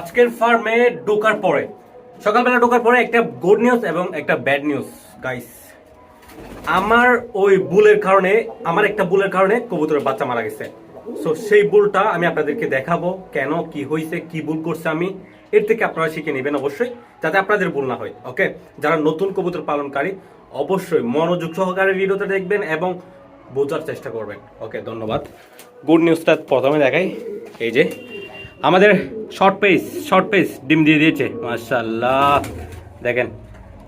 আজকের ফার্মে ঢোকার পরে, সকালবেলা ঢোকার পরে একটা গুড নিউজ এবং একটা ব্যাড নিউজ গাইস আমার ওই বুলের কারণে, আমার একটা বুলের কারণে কবুতরের বাচ্চা মারা গেছে। সো সেই বুলটা আমি আপনাদেরকে দেখাবো কেন, কি হয়েছে কি ভুল করছে আমি। এর থেকে আপনারা শিখে নেবেন অবশ্যই, যাতে আপনাদের ভুল না হয় ওকে যারা নতুন কবুতর পালনকারী, অবশ্যই মনোযোগ সহকারে ভিডিওটা দেখবেন এবং বোঝার চেষ্টা করবেন ওকে ধন্যবাদ। গুড নিউজটা প্রথমে দেখাই, এই যে। আমাদের শর্ট পেস শর্ট পেস ডিম দিয়ে দিয়েছে মাশাল্লাহ দেখেন,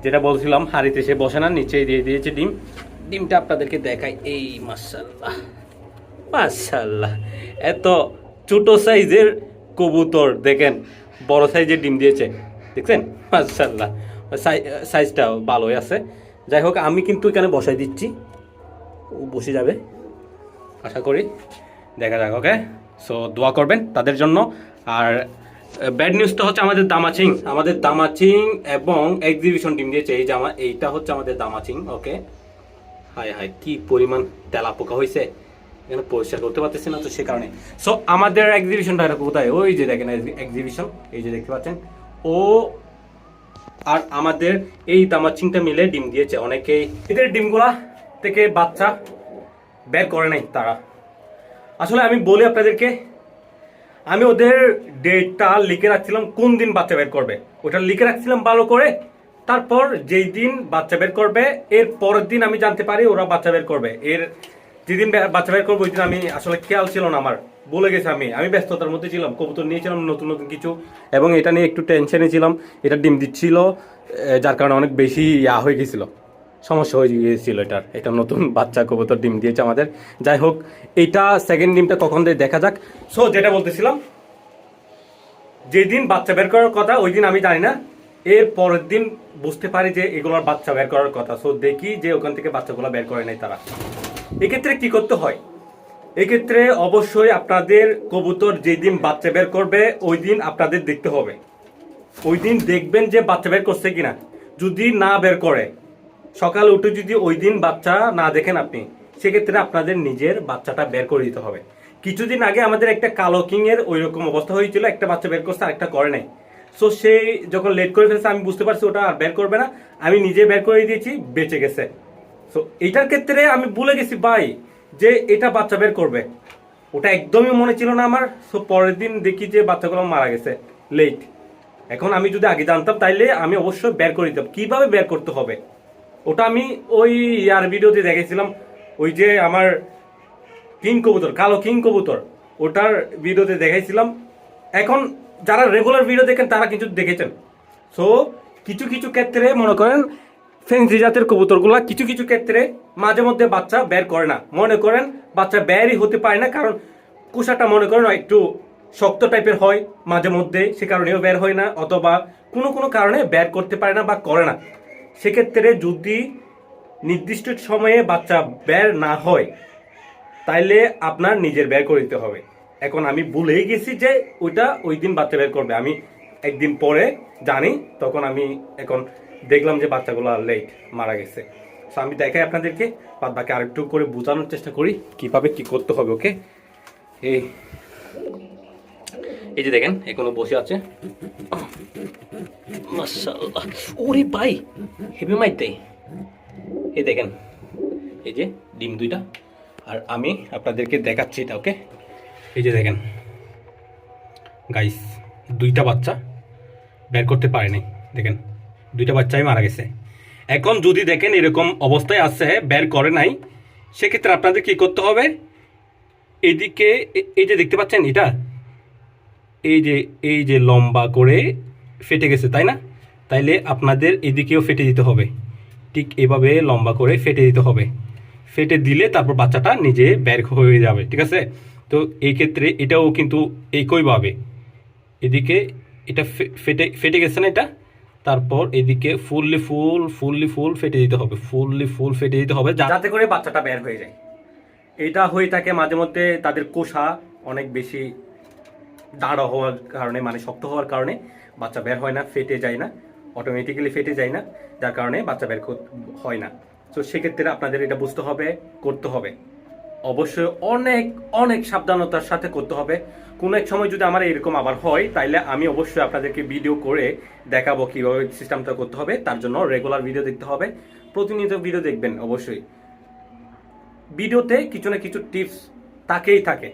যেটা বলছিলাম, হাড়িতে সে বসে না, নিচেই দিয়ে দিয়েছে ডিম। ডিমটা আপনাদেরকে দেখাই, এই মাশাল্লাহ মাশাল্লাহ এত ছোটো সাইজের কবুতর, দেখেন, বড় সাইজের ডিম দিয়েছে, দেখছেন? মাশাল্লাহ সাইজটা ভালোই আছে। যাই হোক, আমি কিন্তু এখানে বসাই দিচ্ছি, ও বসে যাবে, আশা করি, দেখা যাক, ওকে? সো দোয়া করবেন তাদের জন্য। আর ব্যাড নিউজটা হচ্ছে আমাদের দামাচিং আমাদের দামাচিং এবং এক্সিবিশন টিম দিয়েছে এই জামা এইটা হচ্ছে আমাদের দামাচিং ওকে হাই হাই কি পরিমাণ তেলা পোকা হয়েছে এখানে পরিষ্কার করতে পারতেছি না তো সে কারণে। সো আমাদের এক্সিবিশনটা কোথায়? ওই যে দেখেন এক্সিবিশন এই যে দেখতে পাচ্ছেন। ও আর আমাদের এই দামাচিংটা মিলে ডিম দিয়েছে। অনেকেই এদের ডিমগুলা থেকে বাচ্চা বের করে নাই তারা। আসলে আমি বলি আপনাদেরকে, আমি ওদের ডেটটা লিখে রাখছিলাম কোন দিন বাচ্চা বের করবে। ওটা লিখে রাখছিলাম ভালো করে, তারপর যেই দিন বাচ্চা বের করবে, এর পরের দিন আমি জানতে পারি ওরা বাচ্চা বের করবে। এর যেদিন বাচ্চা বের করব, ওই দিন আমি আসলে খেয়াল ছিল না আমার। বলে গেছে আমি আমি ব্যস্ততার মধ্যে ছিলাম, কবুতর নিয়েছিলাম, নতুন নতুন কিছু, এবং এটা নিয়ে একটু টেনশনে ছিলাম। এটা ডিম দিচ্ছিল যার কারণে অনেক বেশি ইয়া হয়ে গেছিল। সমস্যা হয়ে গিয়েছিল এটার। এটা নতুন বাচ্চা কবুতর ডিম দিয়েছে আমাদের। যাই হোক এটা সেকেন্ড ডিমটা কখন দেখা যাক। সো যেটা বলতেছিলাম, যেদিন বাচ্চা বের করার কথা, ওই দিন আমি জানি না। এর পরের দিন বুঝতে পারি যে এগুলোর বাচ্চা বের করার কথা। সো দেখি যে ওখান থেকে বাচ্চাগুলো বের করে নেয় তারা। এক্ষেত্রে কি করতে হয়? এক্ষেত্রে অবশ্যই আপনাদের কবুতর যেদিন বাচ্চা বের করবে, ওই দিন আপনাদের দেখতে হবে। ওই দিন দেখবেন যে বাচ্চা বের করছে কিনা। যদি না বের করে সকাল উঠে যদি ওই দিন বাচ্চা না দেখেন আপনি, সেক্ষেত্রে আপনাদের নিজের বাচ্চাটা বের করে দিতে হবে। কিছুদিন আগে আমাদের একটা কালো কিং এর ওই রকম অবস্থা হয়েছিল, একটা বাচ্চা বের করছে, আরেকটা করে নাই। সো সে যখন লেট করে ফেলছে, আমি বুঝতে পারছি ওটা আর বের করবে না। আমি নিজে বের করে দিয়েছি, বেঁচে গেছে। সো এটার ক্ষেত্রে আমি ভুলে গেছি, ভাই, যে এটা বাচ্চা বের করবে। ওটা একদমই মনে ছিল না আমার। সো পরের দিন দেখি যে বাচ্চাগুলো মারা গেছে লেট এখন আমি যদি আগে জানতাম, তাইলে আমি অবশ্যই বের করে দিতাম। কীভাবে বের করতে হবে? ওটা আমি ওই ইয়ার ভিডিওতে দেখেছিলাম, ওই যে আমার কিং কবুতর, কালো কিং কবুতর, ওটার ভিডিওতে দেখাইছিলাম। এখন যারা রেগুলার ভিডিও দেখেন, তারা কিন্তু দেখেছেন। সো কিছু কিছু ক্ষেত্রে মনে করেন ফেন্সি জাতের কবুতরগুলা কিছু কিছু ক্ষেত্রে মাঝে মধ্যে বাচ্চা বের করে না। মনে করেন, বাচ্চা বেরই হতে পারে না, কারণ কুসাটা মনে করেন একটু শক্ত টাইপের হয়, মাঝে মধ্যে সে কারণেও বের হয় না, অথবা কোনো কোনো কারণে বের করতে পারে না বা করে না। সেক্ষেত্রে যদি নির্দিষ্ট সময়ে বাচ্চা ব্যয় না হয়, তাইলে আপনার নিজের ব্যয় করে দিতে হবে। এখন আমি ভুলেই গেছি যে ওইটা ওই দিন বাচ্চা বের করবে। আমি একদিন পরে জানি, তখন আমি এখন দেখলাম যে বাচ্চাগুলো লেট মারা গেছে। তো আমি দেখাই আপনাদেরকে, বাদ বাকি আরেকটু করে বোঝানোর চেষ্টা করি, কীভাবে কি করতে হবে ওকে এই এই যে দেখেন, এখনও বসে আছে। ওরে ভাই, হেভি মাইতে। এই দেখেন, এই যে ডিম দুইটা। আর আমি আপনাদেরকে দেখাচ্ছি এটা, ওকে? এই যে দেখেন গাইস দুইটা বাচ্চা বের করতে পারেনি। দেখেন, দুইটা বাচ্চাই মারা গেছে। এখন যদি দেখেন এরকম অবস্থায় আছে, বের করে নাই, সেক্ষেত্রে আপনাদের কি করতে হবে? এদিকে এই যে দেখতে পাচ্ছেন এটা? এই যে এই যে লম্বা করে ফেটে গেছে, তাই না? তাইলে আপনাদের এদিকেও ফেটে দিতে হবে। ঠিক এভাবে লম্বা করে ফেটে দিতে হবে। ফেটে দিলে তারপর বাচ্চাটা নিজে বের হয়ে যাবে, ঠিক আছে? তো এই ক্ষেত্রে এটাও কিন্তু একইভাবে। এদিকে এটা ফেটে ফেটে গেছে না এটা? তারপর এদিকে ফুললি ফুল ফুললি ফুল ফেটে দিতে হবে, ফুললি ফুল ফেটে দিতে হবে যাতে করে বাচ্চাটা বের হয়ে যায়। এটা হয়ে থাকে মাঝে মধ্যে তাদের কোষা অনেক বেশি দাঁড়া হওয়ার কারণে মানে শক্ত হওয়ার কারণে বাচ্চা বের হয় না, ফেটে যায় না অটোমেটিক্যালি ফেটে যায় না, যার কারণে বাচ্চা বের হয় না। তো সেক্ষেত্রে আপনাদের এটা বুঝতে হবে, করতে হবে। অবশ্যই অনেক অনেক সাবধানতার সাথে করতে হবে। কোনো এক সময় যদি আমার এরকম আবার হয়, তাইলে আমি অবশ্যই আপনাদেরকে ভিডিও করে দেখাবো কীভাবে সিস্টেমটা করতে হবে। তার জন্য রেগুলার ভিডিও দেখতে হবে, প্রতিনিয়ত ভিডিও দেখবেন অবশ্যই। ভিডিওতে কিছু না কিছু টিপস তাকেই থাকে।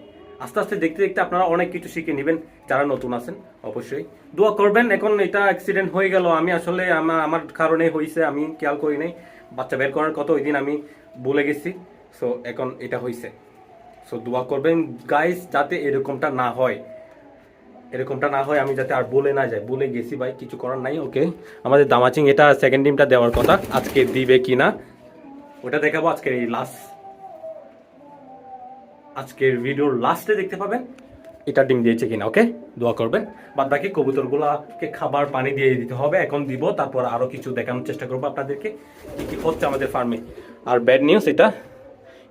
আস্তে আস্তে দেখতে দেখতে আপনারা অনেক কিছু শিখে নেবেন, যারা নতুন আছেন, অবশ্যই। দোয়া করবেন, এখন এটা অ্যাক্সিডেন্ট হয়ে গেল, আমি আসলে আমার আমার কারণে হয়েছে আমি খেয়াল করি নাই। বাচ্চা বের করার কত ওই দিন আমি বলে গেছি সো এখন এটা হয়েছে সো দোয়া করবেন গাইস যাতে এরকমটা না হয়। এরকমটা না হয়, আমি যাতে আর বলে না যাই। বলে গেছি ভাই, কিছু করার নাই ওকে আমাদের দামাচিং, এটা সেকেন্ড ডিমটা দেওয়ার কথা, আজকে দিবে কি না ওটা দেখাবো আজকের এই লাস্ট আজকের ভিডিওর লাস্টে দেখতে পাবেন। এটা ডিম দিয়েছে কিনা ওকে দোয়া করবেন। বাদ বাকি কবুতরগুলোকে খাবার পানি দিয়ে দিতে হবে, এখন দিব, তারপর আরও কিছু দেখানোর চেষ্টা করব আপনাদেরকে। কি কি হচ্ছে আমাদের ফার্মে আর ব্যাড নিউজ এটা,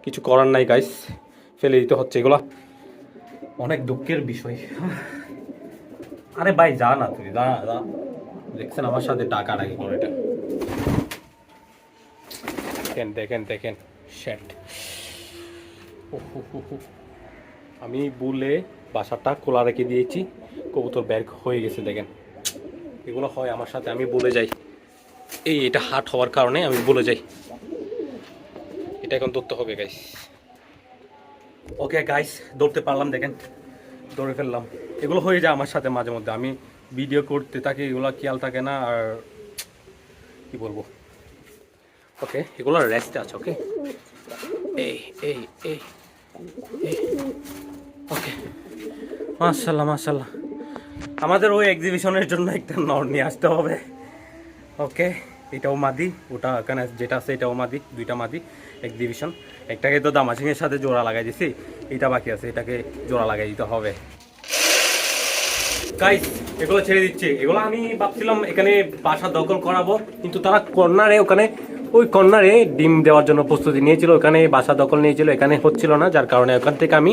কিছু করার নাই গাইস ফেলে দিতে হচ্ছে এগুলো। অনেক দুঃখের বিষয়। আরে ভাই, যা না তুই, যা যা। দেখছেন আমার সাথে টাকা নাকি করে এটা। দেখেন দেখেন দেখেন। শ্যাট আমি বলে বাসাটা খোলা রেখে দিয়েছি। কবুতর ব্যাগ হয়ে গেছে, দেখেন। এগুলো হয় আমার সাথে, আমি বলে যাই। এই, এটা হাট হওয়ার কারণে আমি বলে যাই। এটা এখন ধরতে হবে গাইস ওকে গাইস ধরতে পারলাম, দেখেন। ধরে ফেললাম। এগুলো হয়ে যায় আমার সাথে মাঝে মধ্যে। আমি ভিডিও করতে থাকি, এগুলো খেয়াল থাকে না, আর কি বলব? ওকে এগুলো রেস্টে আছে ওকে এই এই এই। ওকে মাশাল্লাহ মাশাল্লাহ আমাদের ওই এক্সিবিশনের জন্য একটা নর নিয়ে আসতে হবে। ওকে এটাও মাদি, ওটা এখানে যেটা আছে এটাও মাদি, দুইটা মাদি এক্সিবিশন একটাকে তো দামাচিংয়ের সাথে জোড়া লাগাই দিছি এটা বাকি আছে, এটাকে জোড়া লাগাই দিতে হবে। গাইস এগুলো ছেড়ে দিচ্ছি। এগুলো আমি ভাবছিলাম এখানে বাসা দখল করাবো, কিন্তু তারা কর্নারে ওখানে ওই কর্নারে ডিম দেওয়ার জন্য প্রস্তুতি নিয়েছিল ওখানে বাসা দখল নিয়েছিল এখানে হচ্ছিল না যার কারণে ওখান থেকে আমি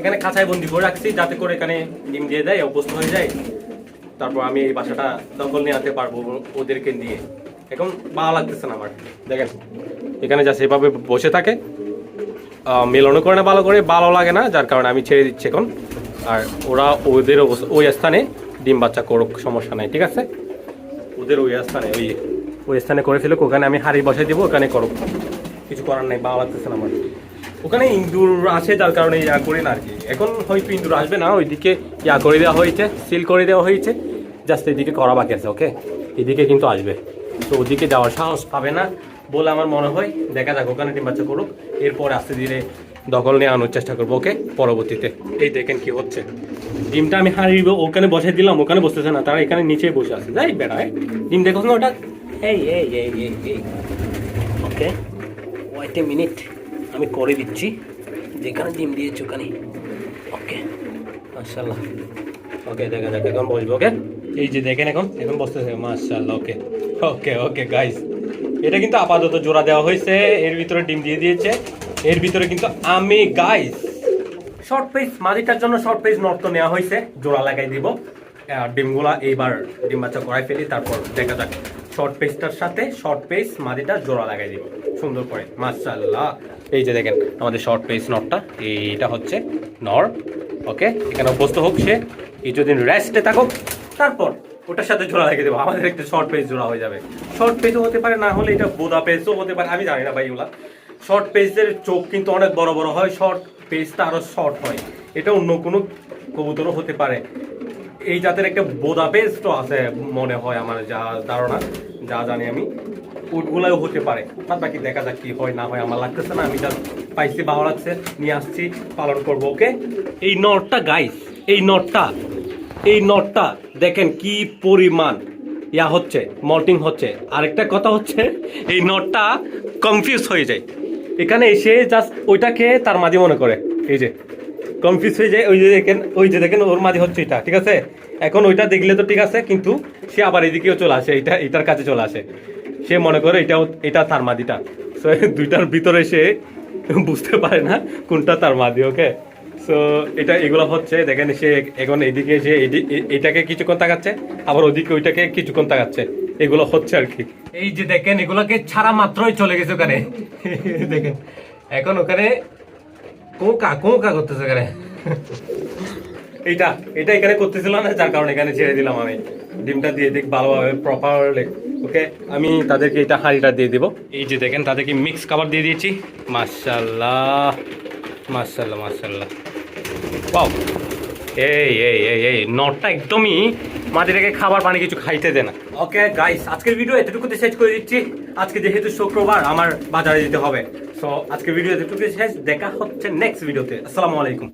এখানে খাঁচায় বন্দি করে রাখছি যাতে করে এখানে ডিম দিয়ে দেয় অভ্যস্ত হয়ে যায়। তারপর আমি এই বাসাটা দখল নিয়ে আনতে পারব ওদেরকে নিয়ে। এখন ভালো লাগতেছে না আমার দেখেন। এখানে যা সেভাবে বসে থাকে আহ, মেলানো করে না ভালো করে ভালো লাগে না যার কারণে আমি ছেড়ে দিচ্ছি এখন। আর ওরা ওদের ওই স্থানে ডিম বাচ্চা করুক সমস্যা নাই ঠিক আছে? ওদের ওই স্থানে ওই ওই স্থানে করে ফেলুক, ওখানে আমি হাড়ি বসাই দিব, ওখানে করুক। কিছু করার নেই, বাবা লাগতেছে না আমার। ওখানে ইন্দুর আছে, যার কারণে ইয়া করি না আর কি। এখন হয়তো ইন্দুর আসবে না, ওইদিকে ইয়া করে দেওয়া হয়েছে, সিল করে দেওয়া হয়েছে। জাস্ট এদিকে করা বাকি আছে, ওকে? এদিকে কিন্তু আসবে। তো ওদিকে যাওয়ার সাহস পাবে না বলে আমার মনে হয়। দেখা যাক, ওখানে ডিম বাচ্চা করুক। এরপর আস্তে ধীরে দখল নিয়ে আনার চেষ্টা করব, ওকে? পরবর্তীতে। এই দেখেন কি হচ্ছে। ডিমটা আমি হারিয়ে ওখানে বসে দিলাম, ওখানে বসতেছে না, তারা এখানে নিচে বসে আছে। যাই বেড়ায়। ডিম দেখো না ওটা? এই এই এই এই এই। ওকে ওয়েট এ মিনিট আমি করে দিচ্ছি। যেখানে ডিম দিয়েছি ওখানে ওকে মাশাল্লাহ ওকে দেখা যাক এখন বসবো ওকে এই যে দেখেন এখন এখন বসতেছে। মাশাল্লাহ ওকে ওকে ওকে গাইস এটা কিন্তু আপাতত জোড়া দেওয়া হয়েছে। এর ভিতরে ডিম দিয়ে দিয়েছে। এর ভিতরে কিন্তু আমি গাইস শর্ট পেজ মাদিটার জন্য শর্ট পেজ নর্ত নেওয়া হয়েছে। জোড়া লাগাই দিব। ডিমগুলা এইবার ডিম বাচ্চা করাই ফেলি, তারপর দেখা যাক। শর্ট পেজটার সাথে শর্ট পেজ মাদিটা জোড়া লাগাই দিব। সুন্দর করে। মাশাল্লাহ এই যে দেখেন, আমাদের শর্ট পেজ নটটা এইটা হচ্ছে নর ওকে এখানে অভ্যস্ত হোক সে কিছুদিন রেস্টে থাকুক, তারপর ওটার সাথে জোড়া লাগিয়ে দেবো। আমাদের একটা শর্ট পেজ জোড়া হয়ে যাবে। শর্ট পেজও হতে পারে, না হলে এটা বোদা পেজও হতে পারে, আমি জানি না ভাই ওগুলা শর্ট পেজের চোখ কিন্তু অনেক বড় বড় হয় শর্ট পেজটা আরও শর্ট হয়। এটা অন্য কোনো কবুতরও হতে পারে। এই জাতের একটা বোদা পেজ আছে মনে হয় আমার যা ধারণা, যা জানি আমি। উটগুলাও হতে পারে। বাদ বাকি দেখা যাক কি হয়, না হয় আমার লাগতেছে না, আমি যা পাইছি ভালো লাগছে, নিয়ে আসছি, পালন করব, ওকে? এই নটটা গাইস এই নটটা এই নটটা, দেখেন কি পরিমাণ। ইয়া হচ্ছে মল্টিং হচ্ছে। আরেকটা কথা হচ্ছে, এই নটটা কনফিউজ হয়ে যায়। এখানে এসে জাস্ট ওইটাকে তার মাঝে মনে করে, এই যে কনফিউজ হয়ে যায়। ওই যে দেখেন, ওই যে দেখেন, ওর মাঝে হচ্ছে এটা, ঠিক আছে? এখন ওইটা দেখলে তো ঠিক আছে, কিন্তু সে আবার এদিকেও চলে আসে, এটা এটার কাছে চলে আসে। সে মনে করে এটাও এটা তার মাদিটা। সো দুইটার ভিতরে সে বুঝতে পারে না কোনটা তার মাদি ওকে সো এটা এগুলো হচ্ছে, দেখেন সে এখন এদিকে সে এটাকে কিছুক্ষণ তাকাচ্ছে, আবার ওদিকে ওইটাকে কিছুক্ষণ তাকাচ্ছে। এগুলো হচ্ছে আর কি। এই যে দেখেন, এগুলোকে ছাড়া মাত্রই চলে গেছে ওখানে। দেখেন, এখন ওখানে কোকা কোকা করতেছে এখানে। এইটা এটা এখানে করতেছিল না, যার কারণে এখানে ছেড়ে দিলাম আমি। ডিমটা দিয়ে দিক ভালোভাবে প্রপার ওকে আমি তাদেরকে এটা হাঁড়িটা দিয়ে দিব। এই যে দেখেন, তাদেরকে মিক্স খাবার দিয়ে দিয়েছি। মাশাল্লাহ মাশাল্লাহ মাশাল্লাহ পাও এই এই এই এই, নটটা একদমই মাটিটাকে খাবার পানি কিছু খাইতে দেয় না। ওকে গাইস আজকের ভিডিও এতটুকুতে শেষ করে দিচ্ছি। আজকে যেহেতু শুক্রবার, আমার বাজারে যেতে হবে। সো ভিডিওতে ভিডিও এতটুকু শেষ। দেখা হচ্ছে নেক্সট ভিডিওতে। আসসালামু আলাইকুম।